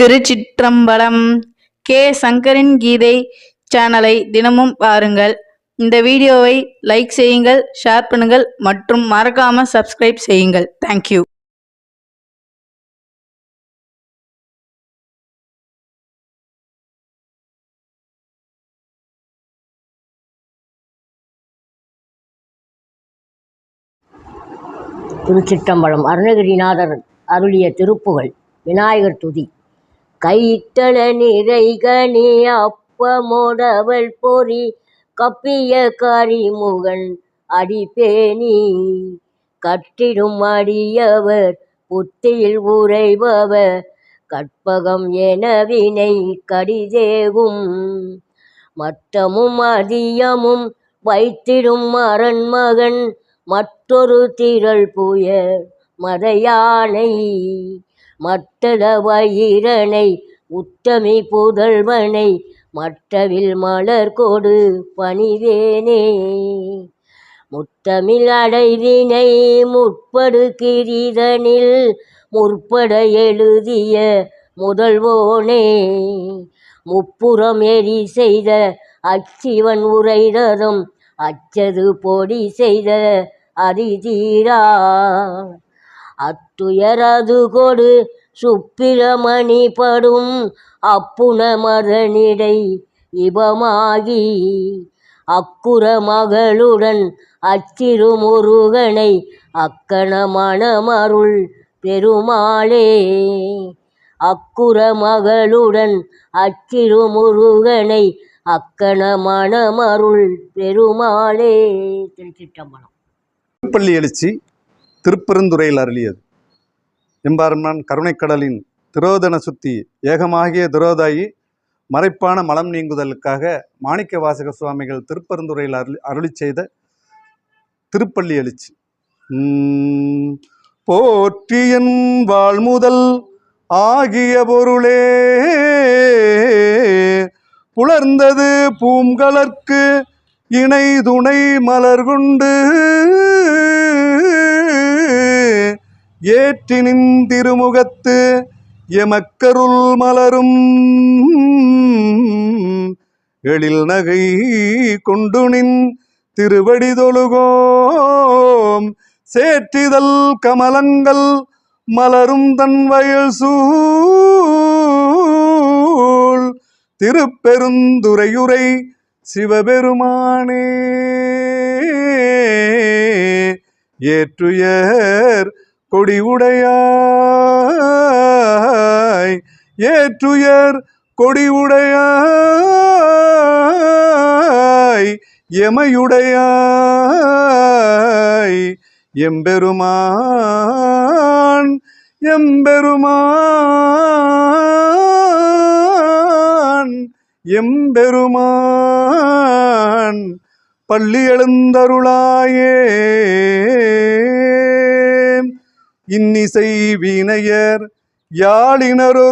திருச்சிற்றம்பலம் K. சங்கரின் கீதை சேனலை தினமும் பாருங்கள். இந்த வீடியோவை லைக் செய்யுங்கள் ஷேர் பண்ணுங்கள் மற்றும் மறக்காம சப்ஸ்கிரைப் செய்யுங்கள். தேங்க்யூ திருச்சிற்றம்பலம் அருணகிரிநாதர் அருளிய திருப்புகழ் விநாயகர் துதி. கைத்தள நிறைகனி அப்பமோடவள் பொறி கப்பிய கரிமுகன் அடிப்பேணி கட்டிடும் அடியவர் புத்தியில் உறைபவர் கற்பகம் என வினை கடிதேகும். மற்றமும் அதியமும் வைத்திடும் அரண்மகன் மற்றொரு திரள் புயல் மதையானை. மட்டள வயிரனை உத்தமி புதல்வனை மற்றவில் மலர் கொடு பணிவேனே. முத்தமிழ் அடைவினை முற்படு கிரிதனில் முற்பட எழுதிய முதல்வோனே. முப்புறம் எரி செய்த அச்சிவன் உரைதரும் அச்சது பொடி செய்த அரிதீரா அத்துயரது கொடு சுப்பிரமணி படும் அப்புன மதனிடை இபமாகி அக்குற மகளுடன் அச்சிறு முருகனை அக்கண மணமருள் பெருமாளே. அக்குற மகளுடன் அச்சிறு முருகனை அக்கண மணமருள் பெருமாளே. திருச்சிட்டம்பலம் திருப்பள்ளி எழுச்சி திருப்பெருந்துறையில் அருளியது. எம்பார்மான் கருணைக்கடலின் திரோதன சுத்தி ஏகமாகிய திரோதாயி மறைப்பான மலம் நீங்குதலுக்காக மாணிக்க வாசக சுவாமிகள் திருப்பரந்துரையில் அருளி அருளி செய்த திருப்பள்ளி எழுச்சி. போற்றியன் வாழ்முதல் ஆகிய பொருளே புலர்ந்தது பூங்கலர்க்கு இணை துணை மலர் கொண்டு ஏற்றினின் திருமுகத்து எமக்கருள் மலரும். எழில் நகை கொண்டுனின் திருவடி தொழுகோம் சேற்றிதழ் கமலங்கள் மலரும் தன் வயல் சூழ். திருப்பெருந்துரையுரை சிவபெருமானே. ஏற்றுயர் கொடி உடையாய். ஏற்றுயர் கொடி உடையாய். எமையுடையாய். எம்பெருமான் எம்பெருமான் எம்பெருமான் பள்ளி எழுந்தருளாயே. இன்னிசை வீணையர் யாழினரொருபால்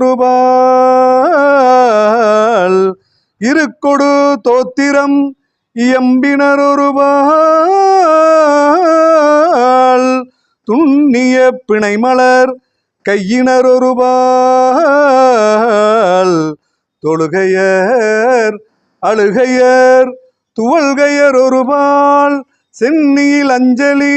இருக்கொடு தோத்திரம் எம்பினரொருபால் துண்ணிய பிணைமலர் கையினரொருபால் தொழுகையர் அழுகையர் துவல்கையர் ஒருபால். சென்னியில் அஞ்சலி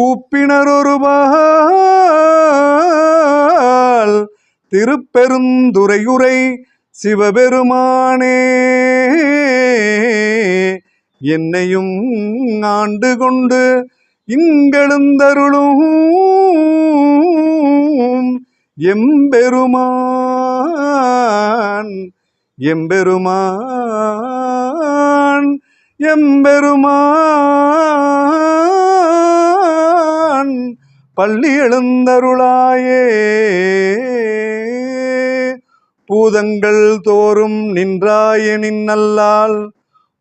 கூப்பினரொருபால் திருப்பெருந்துரையுரை சிவபெருமானே. என்னையும் ஆண்டு கொண்டு இங்கெழுந்தருளும் எம்பெருமான் எம்பெருமான் எம்பெருமான். பள்ளி எழுந்தருளாயே. பூதங்கள் தோறும் நின்றாயனின் நல்லால்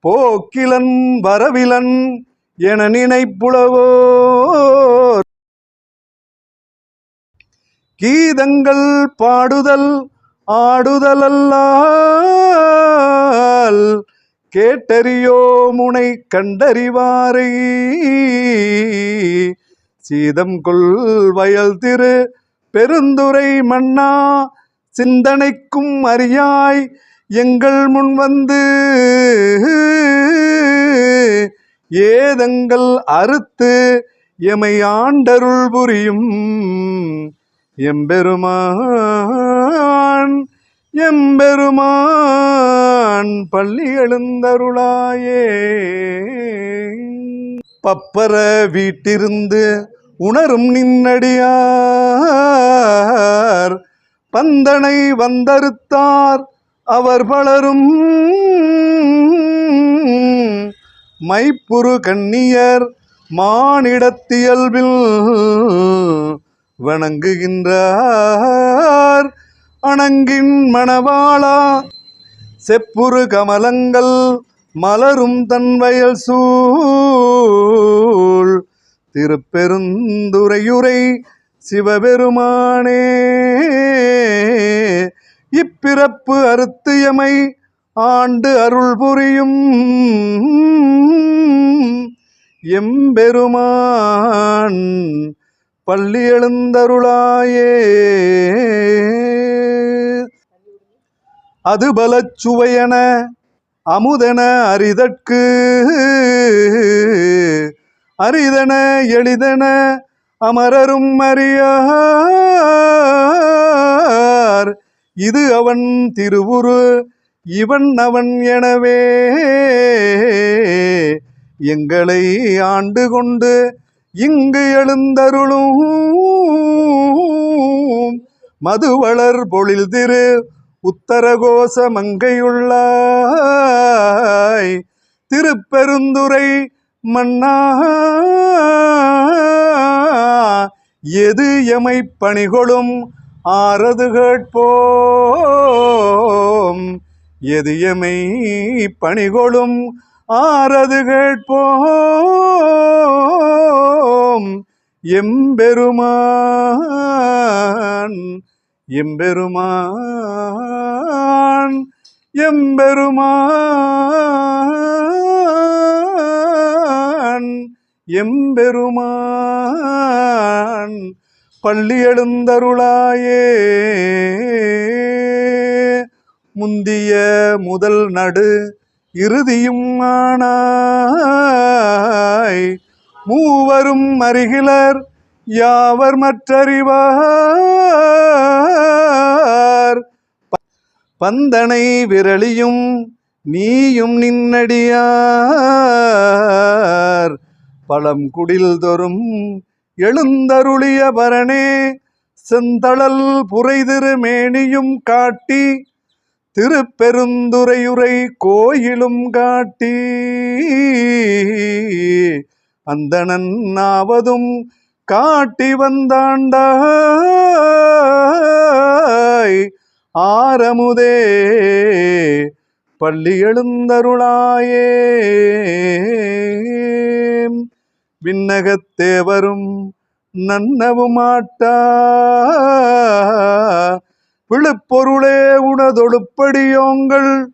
போக்கிலன் வரவிலன் என நினைப்புலவோ கீதங்கள் பாடுதல் ஆடுதலல்லால் கேட்டறியோ முனை கண்டறிவாரை. சீதம் கொள் வயல் திரு பெருந்துரை மன்னா சிந்தனைக்கும் அறியாய் எங்கள் முன் வந்து. ஏதங்கள் அறுத்து எமை ஆண்டருள் புரியும். எம்பெருமான் எம்பெருமான் பள்ளி எழுந்தருளாயே. பப்பர வீட்டிருந்து உணரும் நின்னடியார். பந்தனை வந்தறுத்தார் அவர் பலரும். மைப்புரு கண்ணியர் மானிடத்தியல்பில் வணங்குகின்றார். அணங்கின் மணவாளா செப்புரு கமலங்கள் மலரும் தன் வயல் சூழ். திருப்பெருந்துரையுரை சிவபெருமானே இப்பிறப்பு அறுத்தியமை ஆண்டு அருள் புரியும் எம்பெருமான் பள்ளி எழுந்தருளாயே. அது பலச் சுவையன அமுதென அரிதற்கு அரிதன எளிதன அமரரும் அறியார். இது அவன் திருவுரு இவன் அவன் எனவே. எங்களை ஆண்டு கொண்டு இங்கு எழுந்தருளும். மதுவளர் பொழில் திரு உத்தரகோச மங்கையுள்ளாய். திருப்பெருந்துரை மன்னா எது எமை பணிகொளும்? ஆறது கேட்போம். எது எமை பணிகொளும்? ஆறது கேட்போம். எம்பெருமான் எம்பெருமான் எம்பெருமான். எம்பெருமான் பள்ளி எழுந்தருளாயே. முந்திய முதல் நடு இறுதியும் ஆனாய். மூவரும் அருகிலர் யாவர் மற்றறிவார்? பந்தனை விரலியும் நீயும் நின்னடியார். பழம் குடில் தோறும் எழுந்தருளிய பரணே செந்தளல் புரைதிரு மேனியும் காட்டி திருப்பெருந்துரையுரை கோயிலும் காட்டி. அந்தணன் ஆவதும் காட்டி வந்தாண்டாய். ஆரமுதே பள்ளி எழுந்தருளாயே. விண்ணகத்தேவரும் நன்னவுமாட்டா விழுப்பொருளே உனதொடுப்படியோங்கள்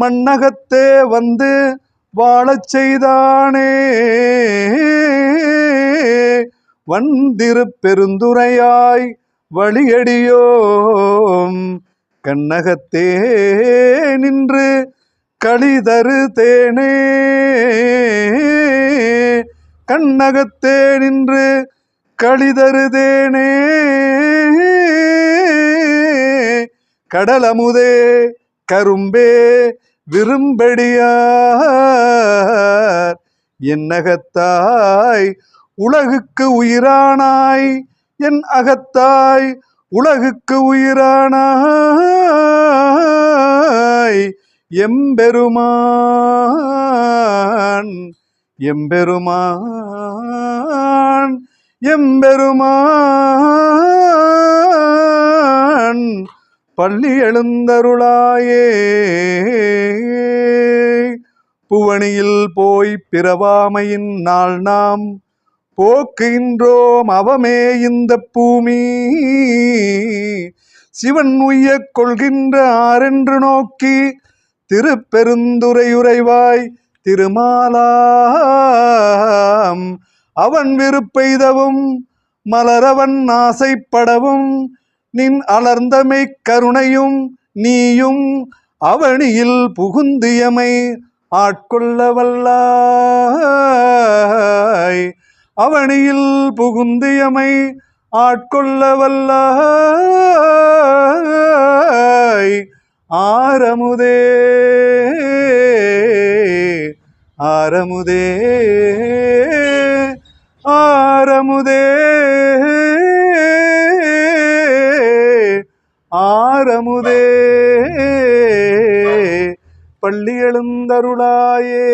மண்ணகத்தே வந்து வாழச் செய்தானே. வந்திரு பெருந்துரையாய் வழியடியோம். கண்ணகத்தே நின்று களிதரு தேனே. கண்ணகத்தே நின்று களிதரு தேனே. கடலமுதே கரும்பே விரும்படியார். என்னகத்தாய் உலகுக்கு உயிரானாய். என் அகத்தாய் உலகுக்கு உயிரானாய். எம்பெருமான் எம்பெருமான் எம்பெருமான் பள்ளி எழுந்தருளாயே. புவனியில் போய் பிறவாமையின் நாள் நாம் போக்குகின்றோம் அவமே இந்த பூமி. சிவன் உய்யக் கொள்கின்ற ஆரென்று நோக்கி திருப்பெருந்துரையுறைவாய் திருமாலாம். அவன் விருப்பெய்தவும் மலரவன் ஆசைப்படவும் நின் அலர்ந்தமை கருணையும் நீயும் அவனியில் புகுந்தியமை ஆட்கொள்ள வல்லாய் அவனியில் புகுந்தியமை ஆட்கொள்ள வல்லாய் ஆரமுதே ஆரமுதே ஆரமுதே ஆரமுதே. பள்ளி எழுந்தருளாயே.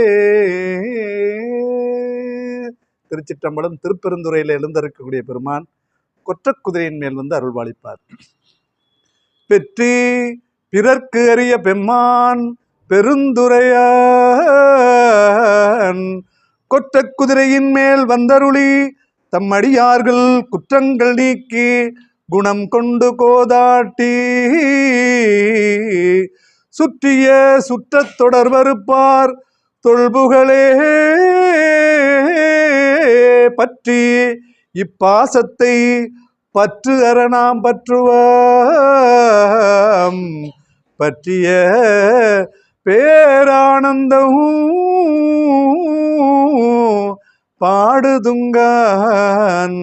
திருச்சிற்றம்பலம் திருப்பெருந்துறையில் எழுந்திருக்கக்கூடிய பெருமான் கொற்றக்குதிரையின் மேல் வந்து அருள்வாளிப்பார். பெற்றி பிறர்க்கு அறிய பெம்மான் பெருந்துரையான். கொற்ற குதிரையின் மேல் வந்தருளி தம் அடியார்கள் குற்றங்கள் நீக்கி குணம் கொண்டு கோதாட்டி. சுற்றிய சுற்றத் தொடர் வருப்பார் தொல்புகளே பற்றி இப்பாசத்தை பற்று அரணாம் பற்றுவாம் பற்றிய பேரானந்தமும் பாடுதுங்கான்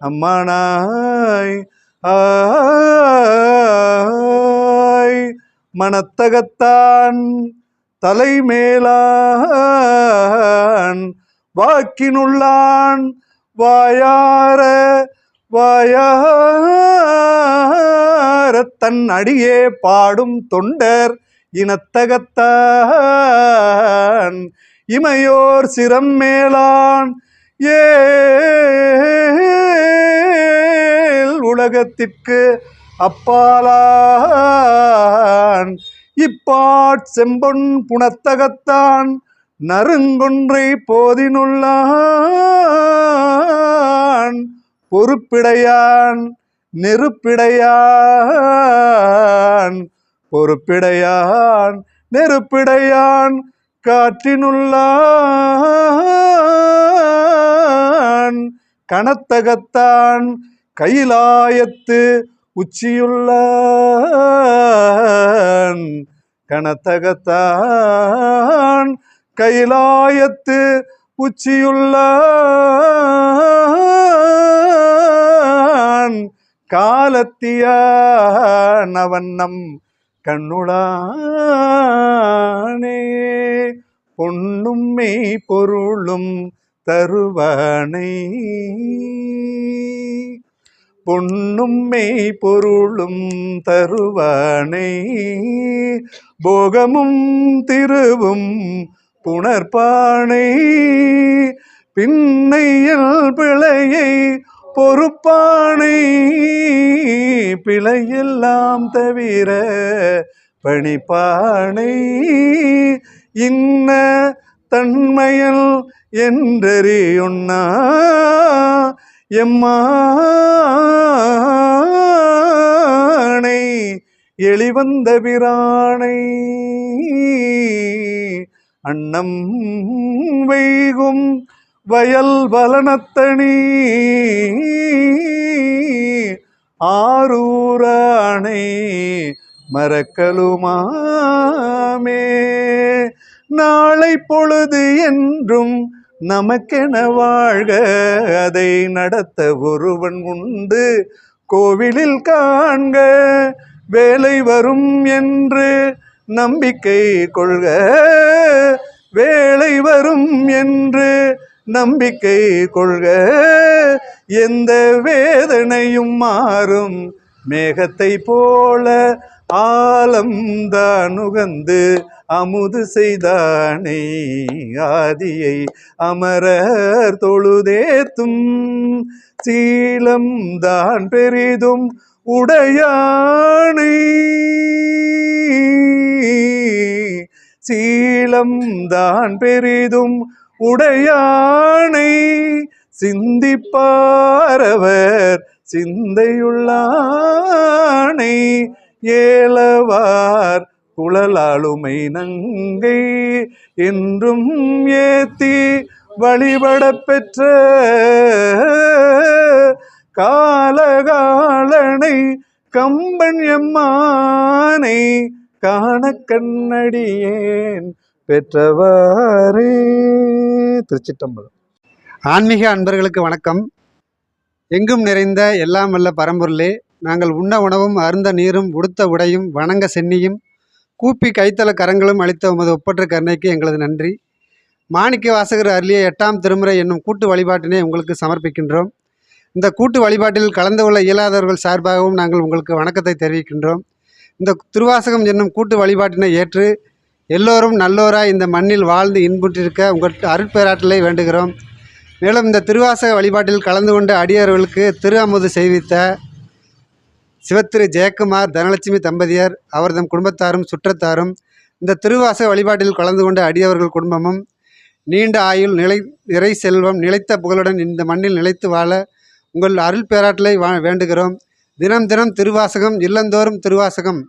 அம்மானாய். ஆய். மனத்தகத்தான் தலைமேலான் வாக்கினுள்ளான் வாயார வாயார தன் அடியே பாடும் தொண்டர் இனத்தகத்தான். இமையோர் சிரம் மேலான் ஏல் உலகத்திற்கு அப்பாலான். இப்பாட் செம்பொன் புனத்தகத்தான் நறுங்கொன்றை போதினுள்ளான். பொறுப்பிடையான் நெருப்பிடையான் பொறுப்பிடையான் நெருப்பிடையான் காற்றினுள்ளான் கனத்தகத்தான் கைலாயத்து உச்சியுள்ளான் கனத்தகத்தான் கைலாயத்து உச்சியுள்ளான். காலத்தியான் அவன் நம் கண்ணுளானே பொன்னும் மெய் பொருளும் தருவானை. பொன்னும் மெய் பொருளும் தருவானை. போகமும் திருவும் புணர்பானை பின்னையல் பிழையை பொறுப்பானை பிழையெல்லாம் தவிர பணிப்பானை இன்ன தன்மையல் என்றறியுண்ணா எம்மானை எளிவந்த பிரானை அன்னம் வைகும் வயல் வலனத்தணி ஆரூரானை மறக்கலுமாமே. நாளை பொழுது என்றும் நமக்கென வாழ்க. அதை நடத்த ஒருவன் உண்டு. கோவிலில் காண்க. வேலை வரும் என்று நம்பிக்கை கொள்க. வேலை வரும் என்று நம்பிக்கை கொள்க. எந்த வேதனையும் மாறும். மேகத்தை போல ஆலம்தான் உகந்து அமுது செய்தானே. ஆதியை அமரர் தொழுதேத்தும். சீலம் தான் பெரிதும் உடையானை. சீலம் தான் பெரிதும் உடையானை சிந்திப்பாரவர் சிந்தையுள்ளானை ஏலவார். குழலாளுமை நங்கை என்றும் ஏத்தி வழிபட பெற்ற காலகாலனை கம்பன் எம்மானை காண கண்ணடியேன் பெற்றவாரே. திருச்சிட்டம்பலம் ஆன்மீக அன்பர்களுக்கு வணக்கம். எங்கும் நிறைந்த எல்லாம் வல்ல பரம்பொருளே நாங்கள் உண்ண உணவும் அருந்த நீரும் உடுத்த உடையும் வணங்க சென்னியும் கூப்பி கைத்தல கரங்களும் அளித்த உமது ஒப்பற்ற கருணைக்கு எங்களது நன்றி. மாணிக்க வாசகர் அருளிய எட்டாம் திருமுறை என்னும் கூட்டு வழிபாட்டினை உங்களுக்கு சமர்ப்பிக்கின்றோம். இந்த கூட்டு வழிபாட்டில் கலந்து கொள்ள இயலாதவர்கள் சார்பாகவும் நாங்கள் உங்களுக்கு வணக்கத்தை தெரிவிக்கின்றோம். இந்த திருவாசகம் என்னும் கூட்டு வழிபாட்டினை ஏற்று எல்லோரும் நல்லோராய் இந்த மண்ணில் வாழ்ந்து இன்புற்றிருக்க உங்கள் அருட்பேராற்றலை வேண்டுகிறோம். மேலும் இந்த திருவாசக வழிபாட்டில் கலந்து கொண்ட அடியார்களுக்கு திரு அமுது செய்வித்த சிவத்திரு ஜெயக்குமார் தனலட்சுமி தம்பதியர் அவர்தம் குடும்பத்தாரும் சுற்றத்தாரும் இந்த திருவாசக வழிபாட்டில் கலந்து கொண்ட அடியவர்கள் குடும்பமும் நீண்ட ஆயுள் நிலை நிறை செல்வம் நிலைத்த புகழுடன் இந்த மண்ணில் நிலைத்து வாழ உங்கள் அருள் பேராற்றலை வா வேண்டுகிறோம். தினம் தினம் திருவாசகம் இல்லந்தோறும் திருவாசகம்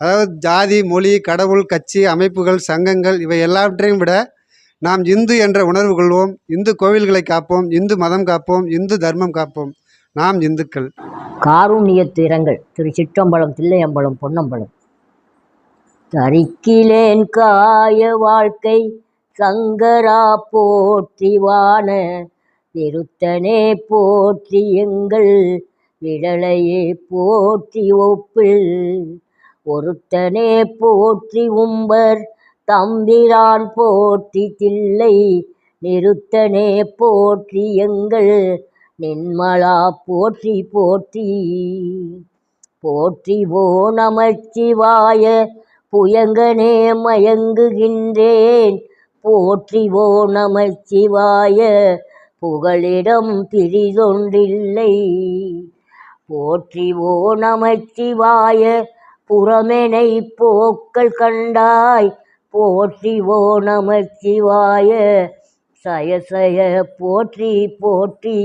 அதாவது ஜாதி மொழி கடவுள் கட்சி அமைப்புகள் சங்கங்கள் இவை எல்லாவற்றையும் விட நாம் இந்து என்ற உணர்வு கொள்வோம். இந்து கோவில்களை காப்போம். இந்து மதம் காப்போம். இந்து தர்மம் காப்போம். நாம் இந்துக்கள். காருண்ய திறங்கள் திரு சிற்றம்பலம் தில்லையம்பலம் பொன்னம்பலம். தரிக்கிலேன் காய வாழ்க்கை சங்கரா போற்றிவான திருத்தனே போற்றி எங்கள் விடலையே போற்றி ஒப்பில். ஒருத்தனே போற்றி உம்பர் தம்பிரான் போற்றி தில்லை. நிறுத்தனே போற்றி எங்கள் நின்மலா போற்றி போற்றி. போற்றி ஓ நமச்சிவாய புயங்கனே மயங்குகின்றேன். போற்றி ஓ நமச்சிவாய புகழிடம் பிரிதொன்றில்லை. போற்றி ஓ நமச்சிவாய புறமெனை போக்கள் கண்டாய் போற்றி ஓ நமச்சிவாய சயசய போற்றி போற்றி.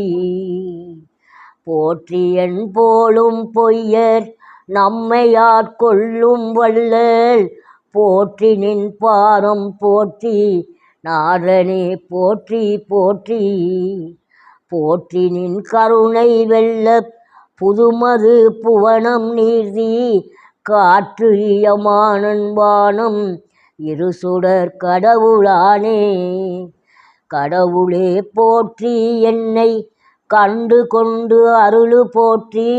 போற்றி என் போலும் பொய்யர் நம்மையாட்கொள்ளும் வள்ளல்? போற்றி நின் பாரம் போற்றி நாரணே போற்றி போற்றி. போற்றி நின் கருணை வெல்ல புதுமது புவனம் நீர்தி காற்று இயமானன் வானம் இருசுடர் கடவுளானே. கடவுளே போற்றி என்னை கண்டு கொண்டு அருளு போற்றி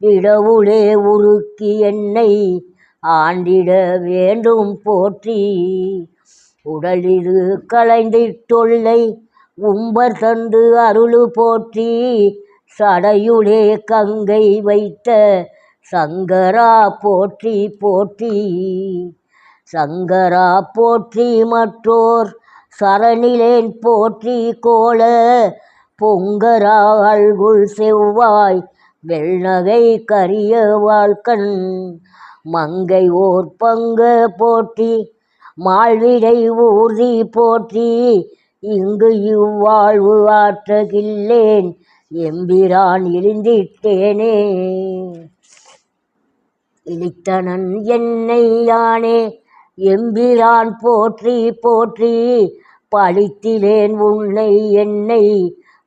இடவுளே உருக்கி என்னை ஆண்டிட வேண்டும் போற்றி. உடலிரு கலைந்திட்டொல்லை உம்பர் தந்து அருளு போற்றி சடையுளே கங்கை வைத்த சங்கரா போற்றி போற்றி. சங்கரா போற்றி மற்றோர் சரணிலேன் போற்றி கோல. பொங்கரா அழ்குள் செவ்வாய் வெள்ளகை கரிய வாழ்கண். மங்கை ஓர் பங்க போற்றி மாழ்விடை ஊர்தி போற்றி. இங்கு இவ்வாழ்வு ஆற்றகில்லேன் எம்பிரான் இருந்திட்டேனே இளித்தனன் என்னை யானே எம்பிரான் போற்றி போற்றி பழித்திலேன் உன்னை என்னை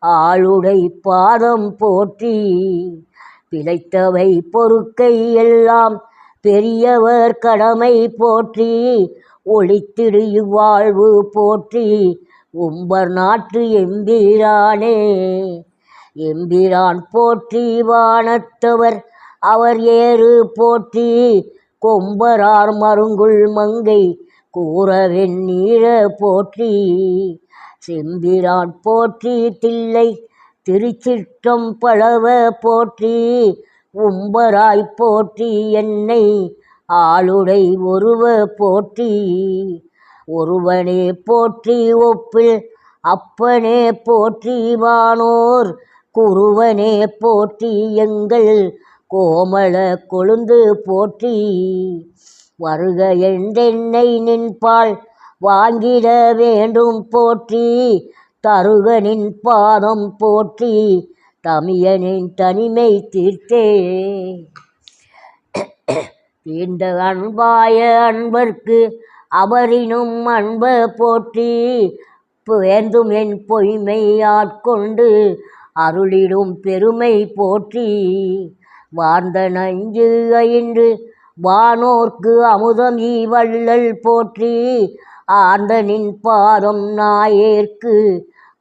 ஆளுடை பாதம் போற்றி. பிழைத்தவை பொறுக்கை எல்லாம் பெரியவர் கடமை போற்றி ஒளித்திடு இவ்வாழ்வு போற்றி உம்பர் நாட்டு எம்பிரானே. எம்பிரான் போற்றி வானத்தவர் அவர் ஏறு போற்றி. கொம்பரார் மருங்குள் மங்கை கூறவென் நீர போற்றி. செம்பிரான் போற்றி தில்லை திருச்சிற்றம் பழவ போற்றி. உம்பராய் போற்றி என்னை ஆளுடை ஒருவ போற்றி. ஒருவனே போற்றி ஒப்பில் அப்பனே போற்றி வானோர். குருவனே போற்றி எங்கள் கோமள கொழுந்து போற்றி வருக என்றென்னை நின்பால் வாங்கிட வேண்டும் போற்றி தருகனின் பாதம் போற்றி தமியனின் தனிமை தீர்த்தே. தீண்ட அன்பாய அன்பர்க்கு அவரினும் அன்ப போற்றி வேண்டும் என் பொய்மையாட்கொண்டு அருளிடும் பெருமை போற்றி. வார்ந்த நஞ்சு ஐந்து வானோர்க்கு அமுதம் ஈவள்ளல் போற்றி ஆர்ந்த நின் பாதம் நாயேற்கு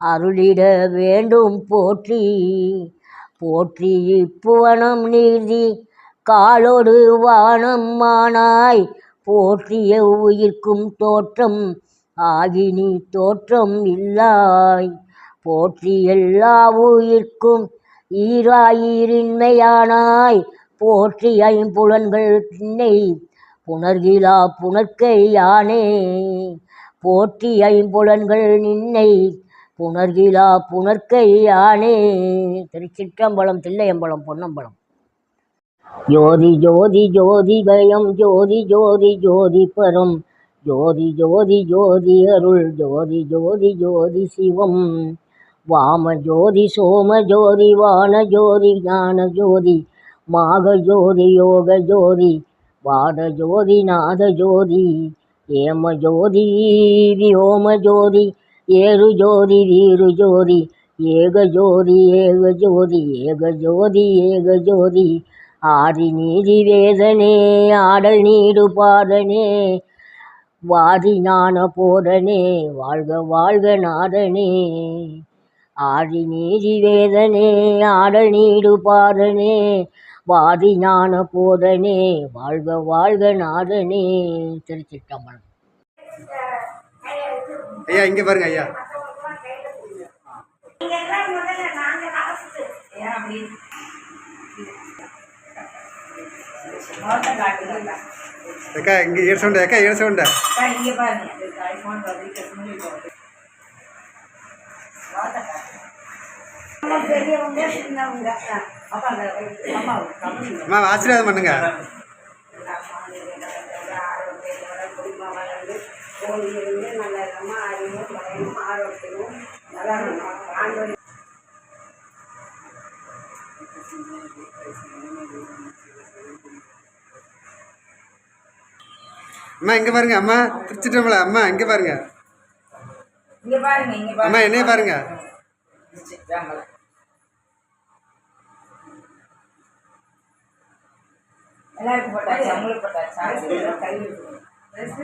அருளிட வேண்டும் போற்றி. போற்றி இப்புவனம் நீதி காலோடு வானம் மானாய் போற்றிய உயிர்க்கும் தோற்றம் ஆகினி தோற்றம் இல்லாய். போற்றி எல்லா உயிர்க்கும் ஈராயிரின்மையானாய் போற்றி ஐம்புலன்கள் திண்ணை புணர்கிலா புணர்க்கை யானே. போற்றி ஐம்புலன்கள் நின்னை புணர்கிலா புணர்க்கை யானே. திருச்சிற்றம்பலம் தில்லையம்பலம் பொன்னம்பலம். ஜோதி ஜோதி ஜோதி பயம் ஜோதி ஜோதி ஜோதி பரம். ஜோதி ஜோதி ஜோதி அருள் ஜோதி ஜோதி ஜோதி சிவம். வாம ஜோதி சோம ஜோதி வான ஜோதி ஞான ஜோதி மாக ஜோதி யோக ஜோதி வாட ஜோதி நாத ஜோதி ஏம ஜோதி வியோம ஜோதி ஏறு ஜோதி வீரு ஜோதி ஏக ஜோதி ஏக ஜோதி ஏக ஜோதி ஏக ஜோதி ஆதி நீதி வேதனே ஆடல் நீடு பாதனே வாதி ஞான போதனே வாழ்க வாழ்க நாதனே. ஆதி நீதி வேதனே ஆடல் நீடு பாதனே வாதி ஞான போதனே வாழ்க வாழ்க நாதனே. திருச்சிற்றம்பலம். ஐயா இங்கே பாருங்க ஐயா. அக்கா இங்கே ஏற்சோண்ட அக்கா ஏற்சோண்ட இங்க பாருங்க. பெரியவங்க சின்னவங்க அப்பா அம்மா அம்மா ஆசீர்வாதம் பண்ணுங்க. அம்மா இங்கே பாருங்க அம்மா திருச்சிட்டோம்ல அம்மா இங்கே பாருங்க. அம்மா என்னைய பாருங்க. எல்லாருக்கும் போட்டாச்சு அவங்களுக்கு போட்டாச்சா கை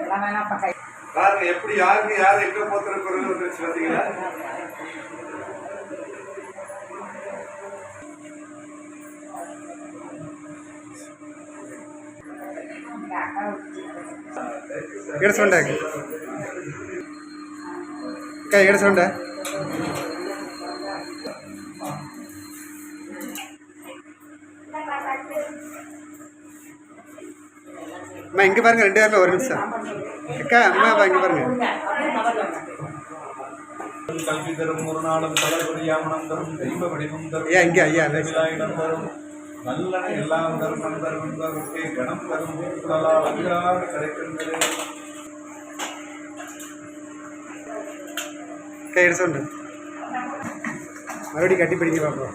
எல்லாம் வேணாப்பா கை. பாருங்க எப்படி யாருக்கு யார் எங்க வந்துருச்சு பாத்தீங்களா ஏற்சோண்ட அக்கா ஏற்சோண்ட அம்மா இங்கே பாருங்க ரெண்டு பேருமே ஒரு நிமிஷம். அக்கா அம்மா அப்பா இங்கே பாருங்க. கல்வி தரும் ஒரு நாளும் தளர்வடியாமனம் தரும் தெய்வ வடிவம் தரும் ஐயா இங்கே ஐயா இடம் தரும் நல்லன எல்லாம் தரும் தரும் கணம் தரும் கிடைக்கின்றது அக்கா ஏற்சோண்ட மறுபடியும் கட்டி பிடிக்க பார்ப்போம்